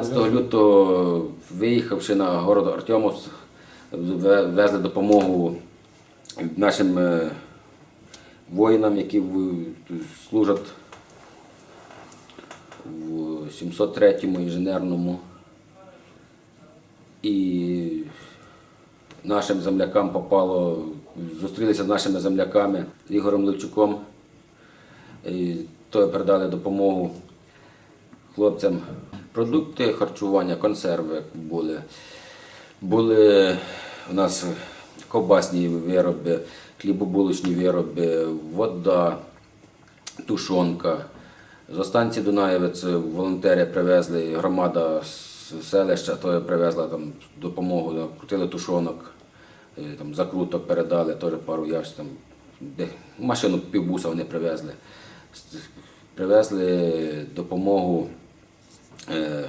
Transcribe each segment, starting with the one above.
12 лютого, виїхавши на город Артемовськ, везли допомогу нашим е, воїнам, які служать в 703-му інженерному. І нашим землякам попало, зустрілися з нашими земляками Ігорем Левчуком. І то передали допомогу хлопцям. Продукти харчування, консерви були. Були у нас ковбасні вироби, хлібобулочні вироби, вода, тушонка. З станції Дунаєвець волонтери привезли, громада з селища то привезла там допомогу, крутили тушонок, там, закруток передали, теж пару ящиків. Там, де, машину півбуса вони привезли. Привезли допомогу. Е,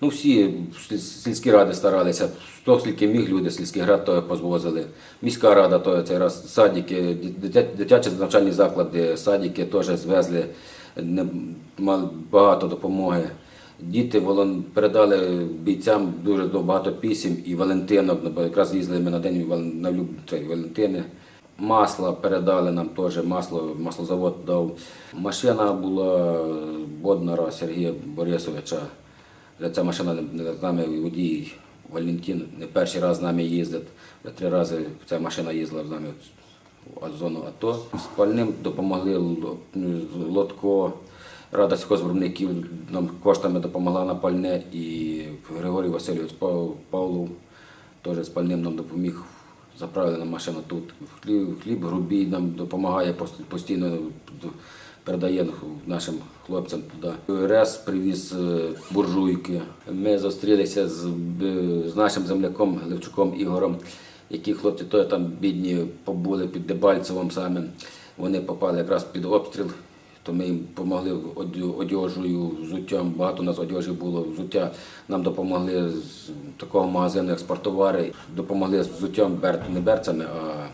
Ну, всі сільські ради старалися, хто скільки міг люди, сільських рад то позвозили. Міська рада, то цей раз садики, дитячі навчальні заклади, садики теж звезли мали багато допомоги. Діти передали бійцям дуже багато пісім і Валентинок, бо якраз їздили ми на день на Валентини. Масло передали нам теж, масло, маслозавод дав. Машина була Боднара Сергія Борисовича. Ця машина не- з нами водій Валентин не перший раз з нами їздить. Три рази ця машина їздила з нами в зону АТО. З пальним допомогли Лотко, Рада сільхозвиробників нам коштами допомогла на пальне і Григорій Васильович Пав- Павлов теж з пальним нам допоміг. Заправили на машину тут. Хліб, грубій нам допомагає пост- постійно передає нашим хлопцям туди. РЕС привіз е, буржуйки. Ми зустрілися з, з нашим земляком Левчуком Ігорем, які хлопці то там бідні побули під Дебальцевом саме. Вони попали якраз під обстріл. То ми їм допомогли одежею, взуттям. Багато у нас одежі було взуття. Нам допомогли з такого магазину експортовари. Допомогли з взуттям не берцями, а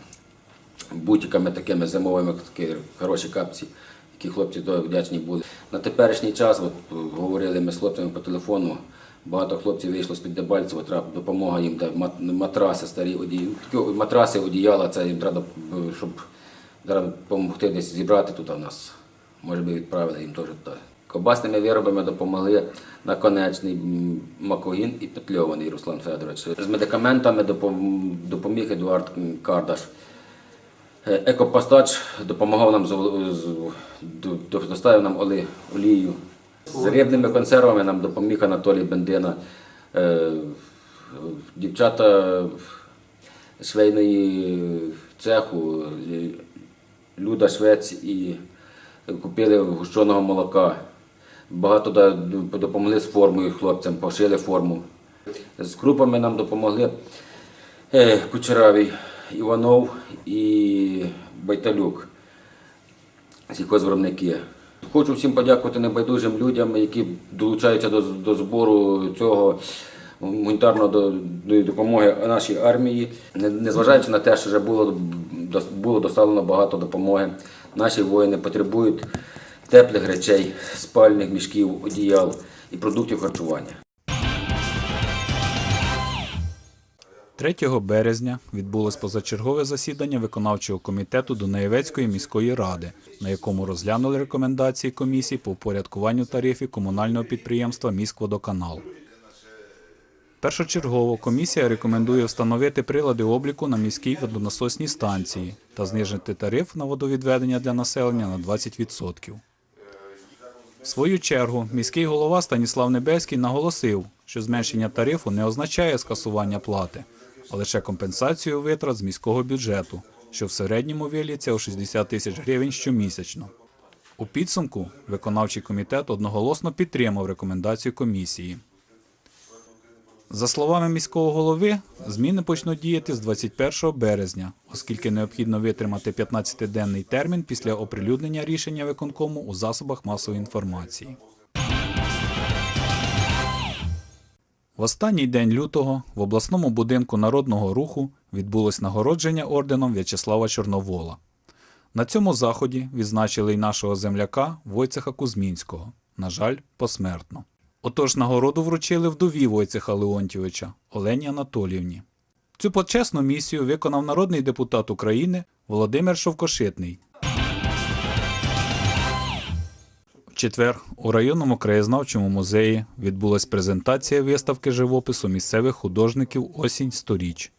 бутиками такими зимовими, такі хороші капці, які хлопці вдячні були. На теперішній час, от, говорили ми з хлопцями по телефону, багато хлопців вийшло з-під Дебальцева, треба допомога їм, мат- матраси старі, оді... матраси, одіяла, це їм треба, щоб допомогти десь зібрати тут у нас. Може би відправили їм теж туди. Кобасними виробами допомогли наконечний Макогін і Петльований Руслан Федорович. З медикаментами допоміг Едуард Кардаш. Е, Екопостач допомагав нам з, з, до- до- доставив нам олію. З рибними консервами нам допоміг Анатолій Бендина. Е, Дівчата швейної цеху, Люда Швець і купили гущеного молока. Багато допомогли з формою хлопцям, пошили форму. З крупами нам допомогли е, Кучеравий, Іванов і Байталюк, сільхозвиробники. Хочу всім подякувати небайдужим людям, які долучаються до, до збору цього до допомоги нашій армії. Незважаючи на те, що вже було, було доставлено багато допомоги, наші воїни потребують теплих речей, спальних мішків, одіял і продуктів харчування. 3 березня відбулось позачергове засідання виконавчого комітету Дунаєвецької міської ради, на якому розглянули рекомендації комісії по упорядкуванню тарифів комунального підприємства «Міськводоканал». Першочергово комісія рекомендує встановити прилади обліку на міській водонасосній станції та знижити тариф на водовідведення для населення на 20%. В свою чергу міський голова Станіслав Небеський наголосив, що зменшення тарифу не означає скасування плати, а лише компенсацію витрат з міського бюджету, що в середньому виліться у 60 тисяч гривень щомісячно. У підсумку виконавчий комітет одноголосно підтримав рекомендацію комісії. За словами міського голови, зміни почнуть діяти з 21 березня, оскільки необхідно витримати 15-денний термін після оприлюднення рішення виконкому у засобах масової інформації. В останній день лютого в обласному будинку народного руху відбулось нагородження орденом В'ячеслава Чорновола. На цьому заході відзначили й нашого земляка Войцеха Кузьмінського, на жаль, посмертно. Отож нагороду вручили вдові Войцеха Леонтьовича Олені Анатоліївні. Цю почесну місію виконав народний депутат України Володимир Шовкошитний. В четвер у районному краєзнавчому музеї відбулась презентація виставки живопису місцевих художників Осінь сторіч.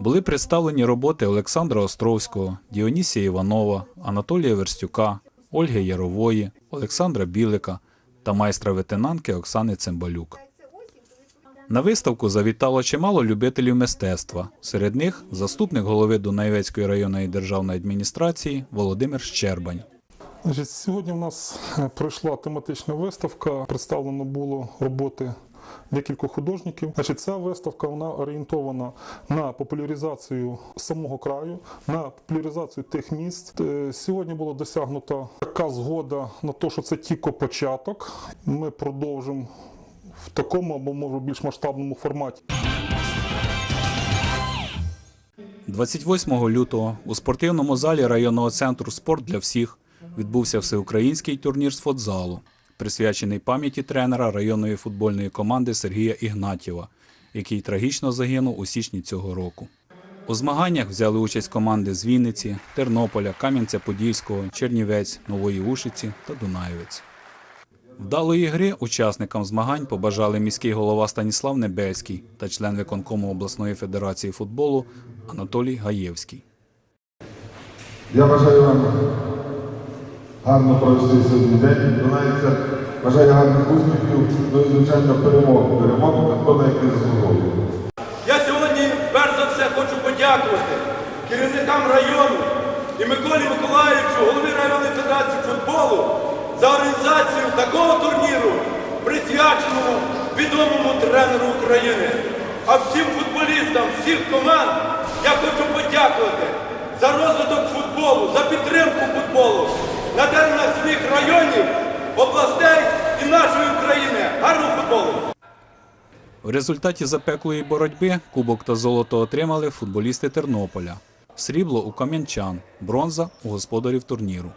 Були представлені роботи Олександра Островського, Діонісія Іванова, Анатолія Верстюка, Ольги Ярової, Олександра Білика та майстра ветенанки Оксани Цимбалюк. На виставку завітало чимало любителів мистецтва. Серед них заступник голови Дунаєвецької районної державної адміністрації Володимир Щербань. Сьогодні в нас пройшла тематична виставка. Представлено було роботи декількох художників. Значить, ця виставка вона орієнтована на популяризацію самого краю, на популяризацію тих місць. Е, Сьогодні було досягнута така згода на те, що це тільки початок. Ми продовжимо в такому або може більш масштабному форматі. 28 лютого у спортивному залі районного центру Спорт для всіх відбувся всеукраїнський турнір з футзалу, присвячений пам'яті тренера районної футбольної команди Сергія Ігнатєва, який трагічно загинув у січні цього року. У змаганнях взяли участь команди з Вінниці, Тернополя, Кам'янця-Подільського, Чернівець, Нової Ушиці та Дунаєвець. Вдалої гри учасникам змагань побажали міський голова Станіслав Небельський та член виконкому обласної федерації футболу Анатолій Гаєвський. Я бажаю вам гарно провести сьогодні день. Донається, бажаю гарних успіхів, ну і звичайно. Перемоги такого, на яких заслуговує. Я сьогодні перш за все хочу подякувати керівникам району і Миколі Миколаївичу, голові районної федерації футболу, за організацію такого турніру, присвяченого відомому тренеру України. А всім футболістам, всіх команд я хочу подякувати за розвиток футболу, за підтримку футболу на теренах своїх районів, областей і нашої України. Гарного футболу! В результаті запеклої боротьби кубок та золото отримали футболісти Тернополя. Срібло у кам'янчан, бронза у господарів турніру.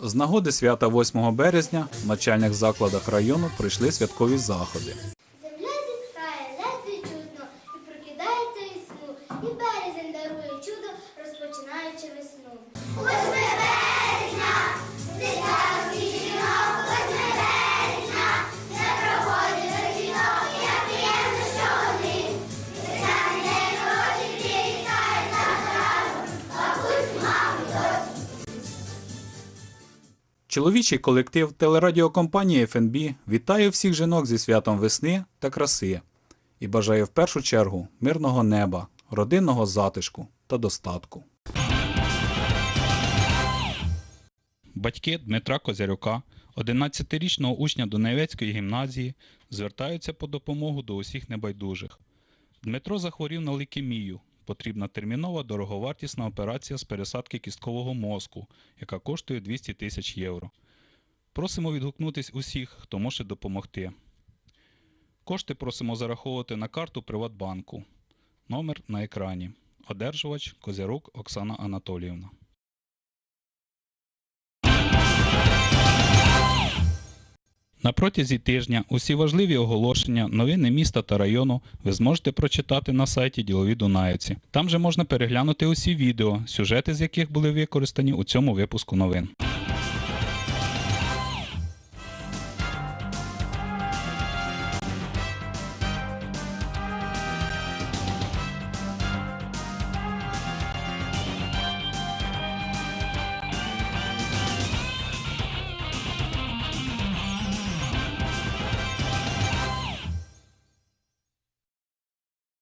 З нагоди свята 8 березня в навчальних закладах району пройшли святкові заходи. Чоловічий колектив телерадіокомпанії ФНБ вітає всіх жінок зі святом весни та краси і бажає в першу чергу мирного неба, родинного затишку та достатку. Батьки Дмитра Козярюка, 11-річного учня Донецької гімназії, звертаються по допомогу до усіх небайдужих. Дмитро захворів на лейкемію. Потрібна термінова дороговартісна операція з пересадки кісткового мозку, яка коштує 200 тисяч євро. Просимо відгукнутись усіх, хто може допомогти. Кошти просимо зараховувати на карту Приватбанку. Номер на екрані. Одержувач Козярук Оксана Анатоліївна. На протязі тижня усі важливі оголошення, новини міста та району ви зможете прочитати на сайті Ділові Дунаївці. Там же можна переглянути усі відео, сюжети з яких були використані у цьому випуску новин.